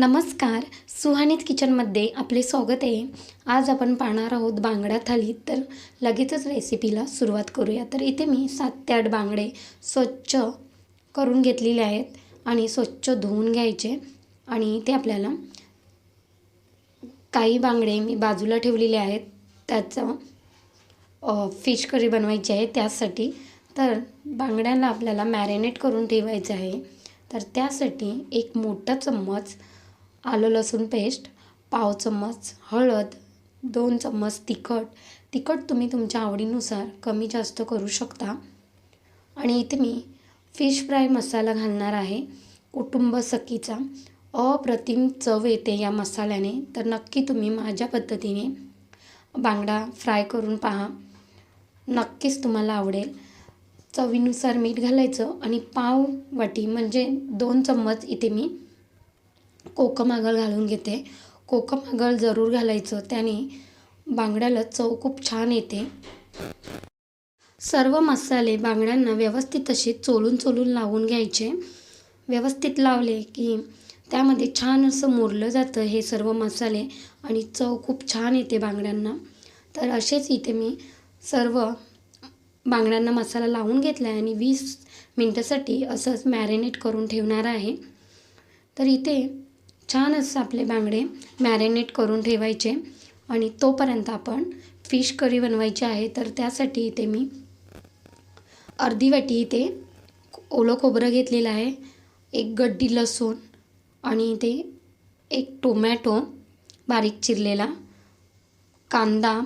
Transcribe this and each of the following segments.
नमस्कार सुहानीत किचनमध्ये आपले स्वागत आहे. आज आपण पाहणार आहोत बांगडा थाली. तर लगेचच रेसिपीला सुरुवात करूया. तर इथे मी सात ते आठ बांगडे स्वच्छ करून घेतलेले आहेत आणि स्वच्छ धुवून घ्यायचे आणि ते आपल्याला काही बांगडे मी बाजूला ठेवलेले आहेत. त्याचं फिश करी बनवायची आहे त्यासाठी. तर बांगड्यांना आपल्याला मॅरिनेट करून ठेवायचं आहे. तर त्यासाठी एक मोठा चम्मच आलं लसूण पेस्ट पाव चम्मच हळद दोन चम्मच तिखट. तिखट तुम्ही तुमच्या आवडीनुसार कमी जास्त करू शकता. आणि इथे मी फिश फ्राय मसाला घालणार आहे. कुटुंब सखीचा अप्रतिम चव येते या मसाल्याने. तर नक्की तुम्ही माझ्या पद्धतीने बांगडा फ्राय करून पहा. नक्कीच तुम्हाला आवडेल. चवीनुसार मीठ घालायचं आणि पाव वाटी म्हणजे दोन चम्मच इथे मी कोकम आगळ घालून घेते. कोकम आगळ जरूर घालायचं. त्याने बांगड्याला चव खूप छान येते. सर्व मसाले बांगड्यांना व्यवस्थित असे चोलून चोलून लावून घ्यायचे. व्यवस्थित लावले की त्यामध्ये छान असं मुरलं जातं हे सर्व मसाले आणि चव खूप छान येते बांगड्यांना. तर असेच इथे मी सर्व बांगड्यांना मसाला लावून घेतला आहे आणि वीस मिनटासाठी असंच मॅरिनेट करून ठेवणार आहे. तर इथे छान असं आपले बांगडे मॅरिनेट करून ठेवायचे आणि तोपर्यंत आपण फिश करी बनवायची आहे तर त्यासाठी इथे मी अर्धी वाटी इथे ओलं खोबरं घेतलेलं आहे एक गड्डी लसूण आणि इथे एक टोमॅटो बारीक चिरलेला कांदा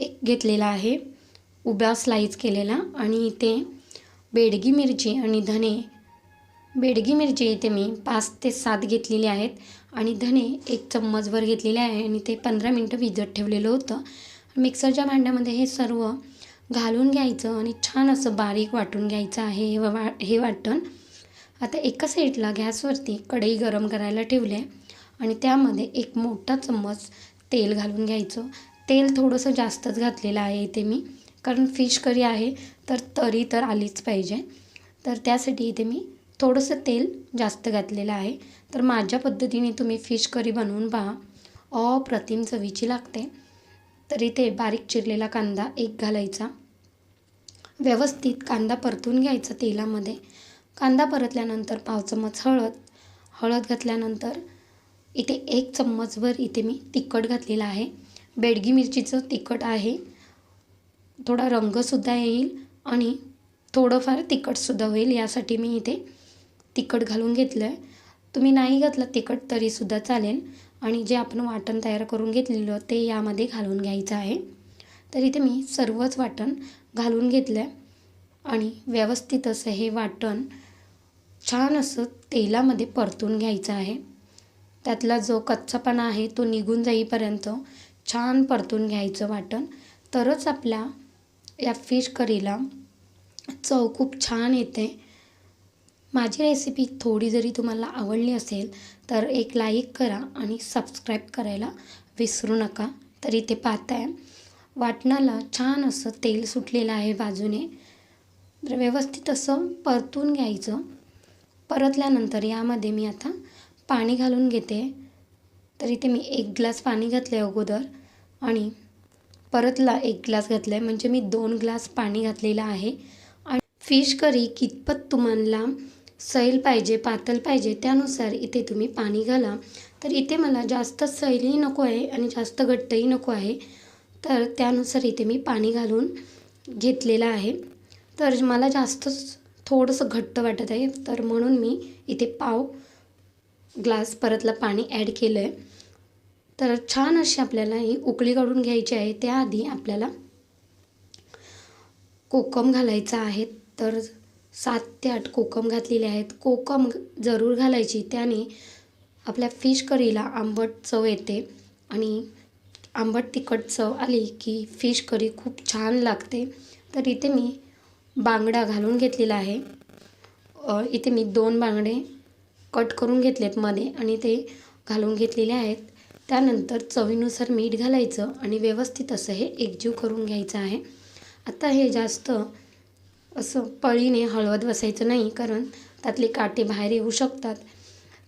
एक घेतलेला आहे उभ्या स्लाईस केलेला आणि इथे बेडगी मिरची आणि धने बेडगी मिरची इथे मी पाच ते सात घेतलेली आहेत आणि धने एक चम्मचभर घेतलेले आहे आणि ते पंधरा मिनटं भिजत ठेवलेलं होतं. मिक्सरच्या भांड्यामध्ये हे सर्व घालून घ्यायचं आणि छान असं बारीक वाटून घ्यायचं आहे हे वा हे वाटण. आता एका साईडला गॅसवरती कढई गरम करायला ठेवले आणि त्यामध्ये एक मोठा चम्मच तेल घालून घ्यायचं. तेल थोडंसं जास्तच घातलेलं आहे इथे मी कारण फिश करी आहे तर तरी तर आलीच पाहिजे. तर त्यासाठी इथे मी थोडंसं तेल जास्त घातलेलं आहे. तर माझ्या पद्धतीने तुम्ही फिश करी बनवून पहा. अप्रतिम चवीची लागते. तर इथे बारीक चिरलेला कांदा एक घालायचा. व्यवस्थित कांदा परतून घ्यायचा तेलामध्ये. कांदा परतल्यानंतर पाव चम्मच हळद. हळद घातल्यानंतर इथे एक चम्मचभर इथे मी तिखट घातलेलं आहे. बेडगी मिरचीचं तिखट आहे. थोडा रंगसुद्धा येईल आणि थोडंफार तिखटसुद्धा होईल यासाठी मी इथे तिखट घालून घेतलं आहे तुम्ही नाही घातलं तिखट तरीसुद्धा चालेल. आणि जे आपण वाटण तयार करून घेतलेलं ते यामध्ये घालून घ्यायचं आहे. तर इथे मी सर्वच वाटण घालून घेतलं आहे आणि व्यवस्थित असं हे वाटण छान असं तेलामध्ये परतून घ्यायचं आहे. त्यातला जो कच्चापणा आहे तो निघून जाईपर्यंत छान परतून घ्यायचं वाटण. तरच आपल्या या फिश करीला चव खूप छान येते. माझी रेसिपी थोडी जरी तुम्हाला आवडली असेल तर एक लाईक करा आणि सबस्क्राईब करायला विसरू नका. तर इथे पाहताय. वाटणाला छान असं तेल सुटलेलं आहे बाजूने. तर व्यवस्थित असं परतून घ्यायचं. परतल्यानंतर यामध्ये मी आता पाणी घालून घेते. तर इथे मी एक ग्लास पाणी घातलं आहे अगोदर. आणि परतला एक ग्लास घातला आहे म्हणजे मी दोन ग्लास पाणी घातलेलं आहे. आणि फिश करी कितपत तुम्हाला सैल पाहिजे पातळ पाहिजे त्यानुसार इथे तुम्ही पाणी घाला. तर इथे मला जास्त सैलही नको आहे आणि जास्त घट्टही नको आहे. तर त्यानुसार इथे मी पाणी घालून घेतलेलं आहे. तर मला जास्तच थोडंसं घट्ट वाटत आहे. तर म्हणून मी इथे पाव ग्लास परतला पाणी ॲड केलं आहे तर छान अशी आपल्याला ही उकळी काढून घ्यायची आहे. त्याआधी आपल्याला कोकम घालायचं आहे. तर सात ते आठ कोकम घातलेले आहेत. कोकम जरूर घालायची. त्याने आपल्या फिश करीला आंबट चव येते आणि आंबट तिखट चव आली की फिश करी खूप छान लागते. तर इथे मी बांगडा घालून घेतलेला आहे. इथे मी दोन बांगडे कट करून घेतलेत मध्ये आणि ते घालून घेतलेले आहेत. त्यानंतर चवीनुसार मीठ घालायचं आणि व्यवस्थित असं हे एकजीव करून घ्यायचं आहे. आता हे जास्त असं पळीने हळवत बसायचं नाही कारण त्यातले काटे बाहेर येऊ शकतात.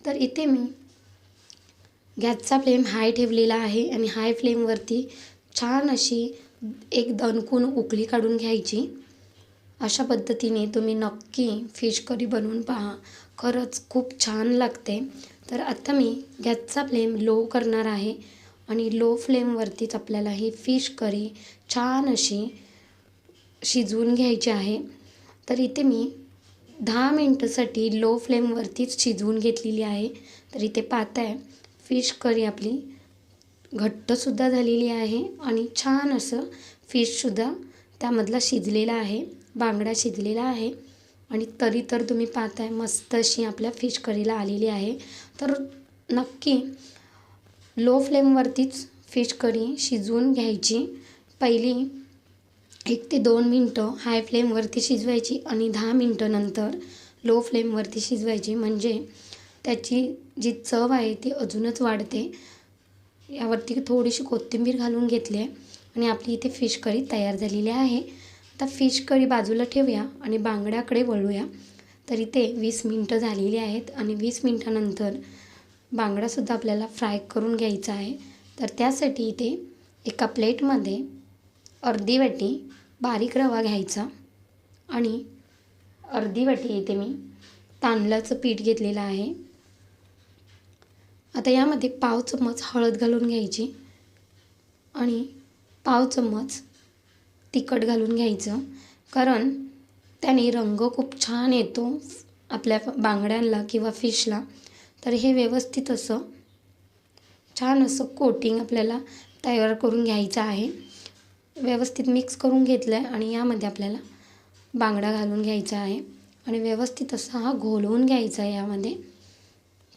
तर इथे मी गॅसचा फ्लेम हाय ठेवलेला आहे आणि हाय फ्लेमवरती छान अशी एक दणकून उकळी काढून घ्यायची. अशा पद्धतीने तुम्ही नक्की फिश करी बनवून पहा. खरंच खूप छान लागते. तर आता मी गॅसचा फ्लेम लो करणार आहे आणि लो फ्लेमवरतीच आपल्याला ही फिश करी छान अशी शिजवून घ्यायची आहे. तर इथे मी दहा मिनटासाठी लो फ्लेमवरतीच शिजवून घेतलेली आहे. तर इथे पाहताय फिश करी आपली घट्टसुद्धा झालेली आहे आणि छान असं फिशसुद्धा त्यामधला शिजलेला आहे. बांगडा शिजलेला आहे. आणि तरी तर तुम्ही पाहताय मस्त अशी आपल्या फिश करीला आलेली आहे. तर नक्की लो फ्लेमवरतीच फिश करी शिजवून घ्यायची. पहिली एक ते दोन मिनटं हाय फ्लेमवरती शिजवायची आणि दहा मिनटं नंतर लो फ्लेमवरती शिजवायची. म्हणजे त्याची जी चव आहे ती अजूनच वाढते. यावरती थोडीशी कोथिंबीर घालून घेतली आहे आणि आपली इथे फिश करी तयार झालेली आहे. आता फिश करी बाजूला ठेवूया आणि बांगड्याकडे वळूया. तर इथे वीस मिनटं झालेली आहेत आणि वीस मिनटानंतर बांगडासुद्धा आपल्याला फ्राय करून घ्यायचा आहे. तर त्यासाठी इथे एका प्लेटमध्ये अर्धी वाटी बारीक रवा घ्यायचा आणि अर्धी वाटी इथे मी तांदळाचं पीठ घेतलेलं आहे. आता यामध्ये पाव चम्मच हळद घालून घ्यायची आणि पाव चम्मच तिखट घालून घ्यायचं. कारण त्याने रंग खूप छान येतो आपल्या बांगड्यांना किंवा फिशला. तर हे व्यवस्थित असं छान असं कोटिंग आपल्याला तयार करून घ्यायचं आहे. व्यवस्थित मिक्स करून घेतलं आहे आणि यामध्ये आपल्याला बांगडा घालून घ्यायचा आहे. आणि व्यवस्थित असा हा घोलवून घ्यायचा आहे यामध्ये.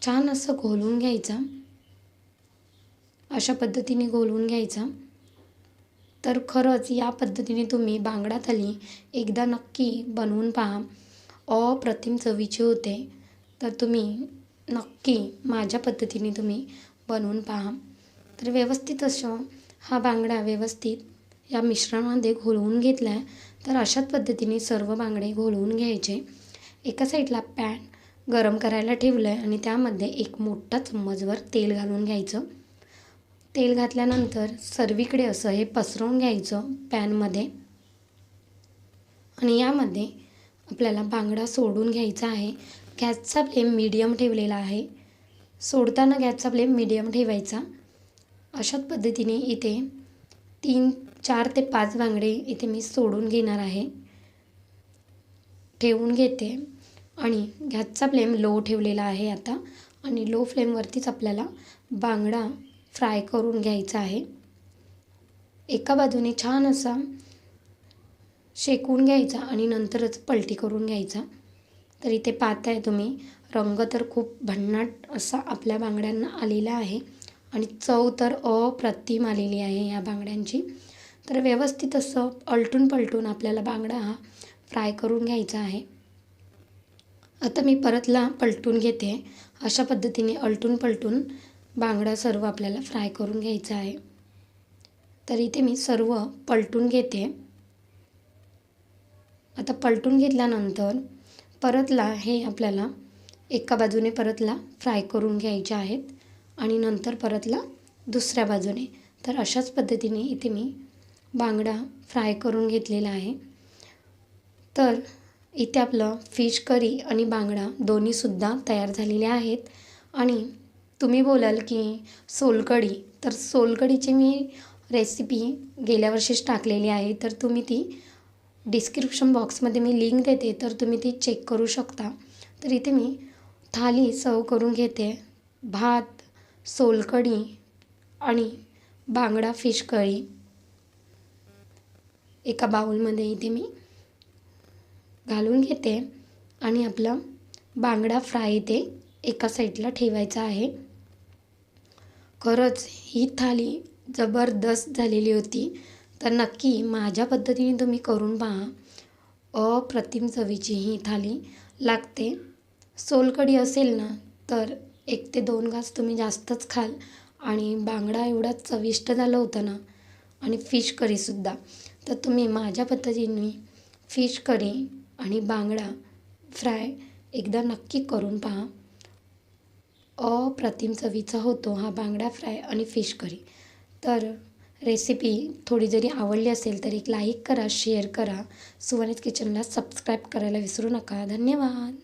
छान असं घोलवून घ्यायचा. अशा पद्धतीने घोलवून घ्यायचा. तर खरंच या पद्धतीने तुम्ही बांगडा थाली एकदा नक्की बनवून पहा. अप्रतिम चवीची होते. तर तुम्ही नक्की माझ्या पद्धतीने तुम्ही बनवून पहा. तर व्यवस्थित असं हा बांगडा व्यवस्थित या मिश्रणामध्ये घोलवून घेतला आहे तर अशाच पद्धतीने सर्व बांगडे घोलवून घ्यायचे. एका साईडला पॅन गरम करायला ठेवलं आहे आणि त्यामध्ये एक मोठा चम्मचभर तेल घालून घ्यायचं. तेल घातल्यानंतर सर्वीकडे असं हे पसरवून घ्यायचं पॅनमध्ये. आणि यामध्ये आपल्याला बांगडा सोडून घ्यायचा आहे. गॅसचा फ्लेम मीडियम ठेवलेला आहे. सोडताना गॅसचा फ्लेम मीडियम ठेवायचा. अशाच पद्धतीने इथे तीन चार ते पाच बांगडे इथे मी सोडून घेणार आहे. ठेवून घेते. आणि गॅसचा फ्लेम लो ठेवलेला आहे आता. आणि लो फ्लेमवरतीच आपल्याला बांगडा फ्राय करून घ्यायचा आहे. एका बाजूने छान असा शेकून घ्यायचा आणि नंतरच पलटी करून घ्यायचा. तर इथे पाहताय तुम्ही रंग तर खूप भन्नाट असा आपल्या बांगड्यांना आलेला आहे. आणि चव तर अप्रतिम आलेली आहे या बांगड्यांची तर व्यवस्थित असं अलटून पलटून आपल्याला बांगडा हा फ्राय करून घ्यायचा आहे. आता मी परतला पलटून घेते. अशा पद्धतीने अलटून पलटून बांगडा सर्व आपल्याला फ्राय करून घ्यायचा आहे. तर इथे मी सर्व पलटून घेते. आता पलटून घेतल्यानंतर परतला हे आपल्याला एका बाजूने परतला फ्राय करून घ्यायचे आहेत आणि नंतर परतला दुसऱ्या बाजूने. तर अशाच पद्धतीने इथे मी बांगडा फ्राय करून घेतलेला आहे. तर इथे आपलं फिश करी आणि बांगडा दोन्हीसुद्धा तयार झालेले आहेत. आणि तुम्ही बोलाल की सोलकढी तर सोलकढीची मी रेसिपी गेल्या वर्षीच टाकलेली आहे. तर तुम्ही ती डिस्क्रिप्शन बॉक्समध्ये मी लिंक देते तर तुम्ही ती चेक करू शकता. तर इथे मी थाली सर्व करून घेते. भात सोलकढी आणि बांगडा फिश कढी एका बाउलमध्ये इथे मी. घालून घेते आणि आपला बांगडा फ्राय इथे एका साईडला ठेवायचा आहे. खरंच ही थाली जबरदस्त झालेली होती. तर नक्की माझ्या पद्धतीने तुम्ही करून पहा. अप्रतिम चवीची ही थाली. लागते. सोलकढी असेल ना तर एक ते दोन घास तुम्ही जास्तच खाल. आणि बांगडा एवढा चविष्ट झालं होतं ना. आणि फिश करीसुद्धा तर तुम्ही माझ्या पद्धतीने फिश करी आणि बांगडा फ्राय एकदा नक्की करून पहा. अप्रतिम चवीचा होतो हा बांगडा फ्राय आणि फिश करी. तर रेसिपी थोडी जरी आवडली असेल तर एक लाईक करा शेअर करा. सुवर्णित किचनला सबस्क्राईब करायला विसरू नका. धन्यवाद.